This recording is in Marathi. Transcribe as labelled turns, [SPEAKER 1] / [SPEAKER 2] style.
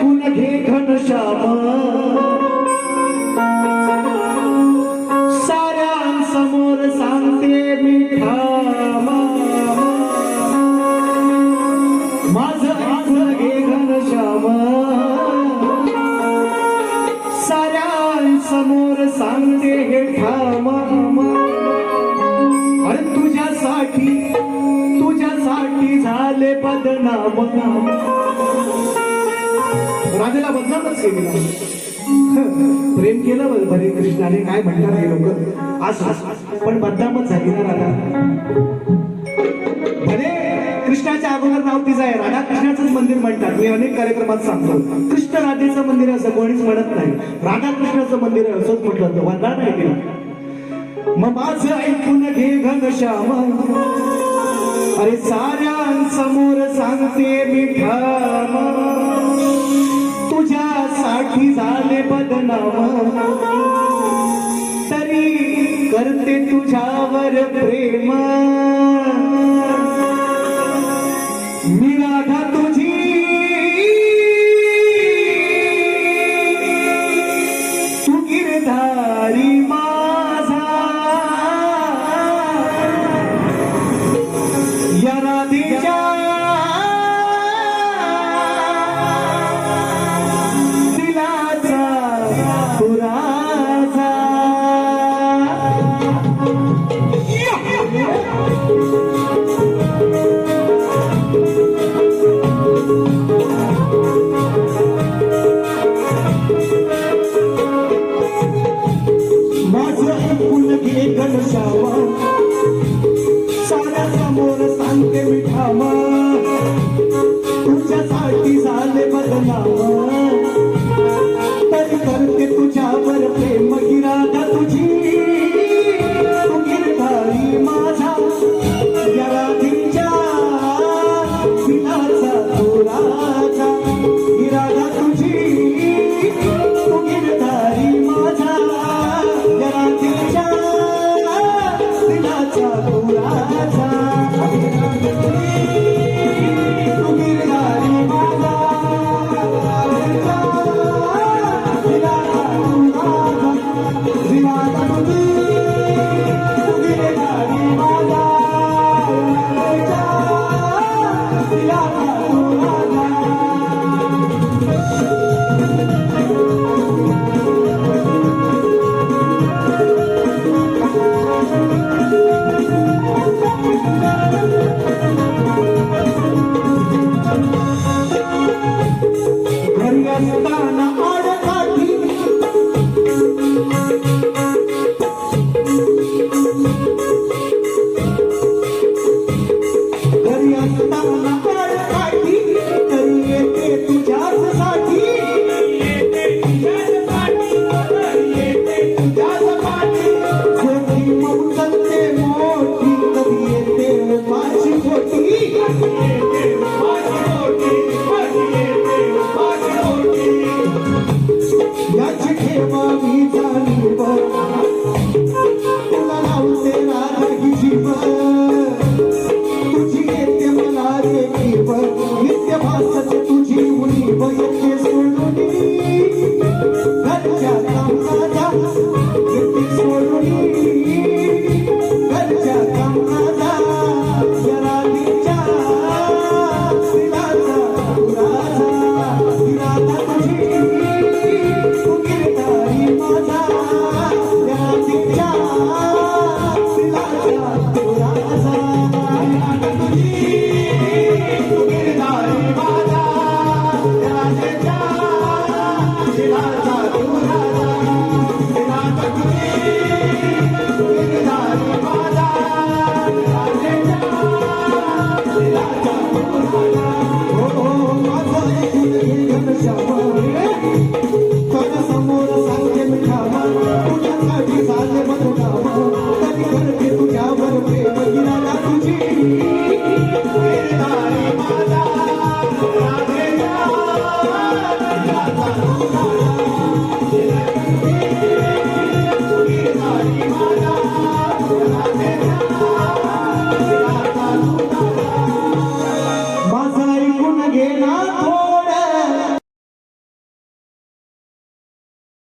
[SPEAKER 1] ऐकून घे घनश्याम साऱ्यांसमोर सांगते मी ठाम माझं ऐकून घे घनश्याम साऱ्यांसमोर सांगते हे ठाम अरे तुझ्यासाठी तुझ्यासाठी झाले बदनाम. राधेला बदनामच केलेला प्रेम केलं बरं हरे कृष्णाने काय म्हणतात हे लोक? असं पण बदनामच झाली ना राधा. भले कृष्णाच्या अगोदर नाव तिचं आहे राधा कृष्णाचंच मंदिर म्हणतात. मी अनेक कार्यक्रमात सांगतो. कृष्ण राधेचं मंदिर असं कोणीच म्हणत नाही. राधा कृष्णाचं मंदिर आहे असंच म्हटलं होतं. वंदा नाही तिला. मग माझं ऐकून घे घनश्याम अरे साऱ्यांसमोर सांगते मी ठाम. साठी झाले बदनाम. तरी करते तुझ्यावर प्रेम. मी राधा บ้านนะ Thank you.